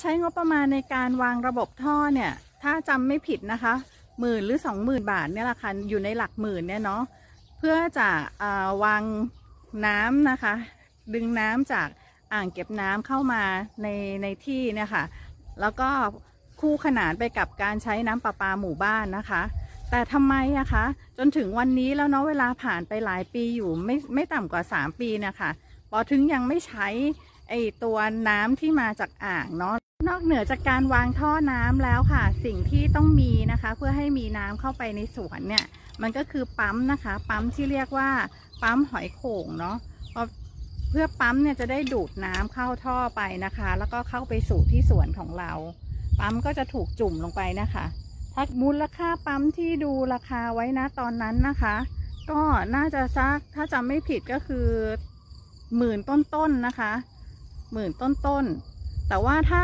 ใช้งบประมาณในการวางระบบท่อเนี่ย ถ้าจำไม่ผิดนะคะหมื่นหรือสองหมื่นบาทเนี่ยแหละค่ะอยู่ในหลักหมื่นเนี่ยเนาะเพื่อจะอวางน้ำนะคะ ดึงน้ำจากอ่างเก็บน้ำเข้ามาในในที่เนี่ยค่ะ แล้วก็คู่ขนานไปกับการใช้น้ำประปาหมู่บ้านนะคะ แต่ทำไมอะคะ จนถึงวันนี้แล้วเนาะเวลาผ่านไปหลายปีอยู่ไม่ไม่ต่ำกว่า 3 ปีนะคะพอถึงยังไม่ใช้ ไอตัวน้ำที่มาจากอ่างเนาะนอกเหนือจากการวางท่อน้ำแล้วค่ะ สิ่งที่ต้องมีนะคะ เพื่อให้มีน้ำเข้าไปในสวนเนี่ย มันก็คือปั๊มนะคะ ปั๊มที่เรียกว่าปั๊มหอยโข่งเนาะเพื่อปั๊มเนี่ยจะได้ดูดน้ำเข้าท่อไปนะคะ แล้วก็เข้าไปสู่ที่สวนของเรา ปั๊มก็จะถูกจุ่มลงไปนะคะถ้ามูลค่าปั๊มที่ดูราคาไว้นะตอนนั้นนะคะ ก็น่าจะซักถ้าจำไม่ผิดก็คือหมื่นต้นๆนนะคะ หมื่นต้นๆแต่ว่าถ้า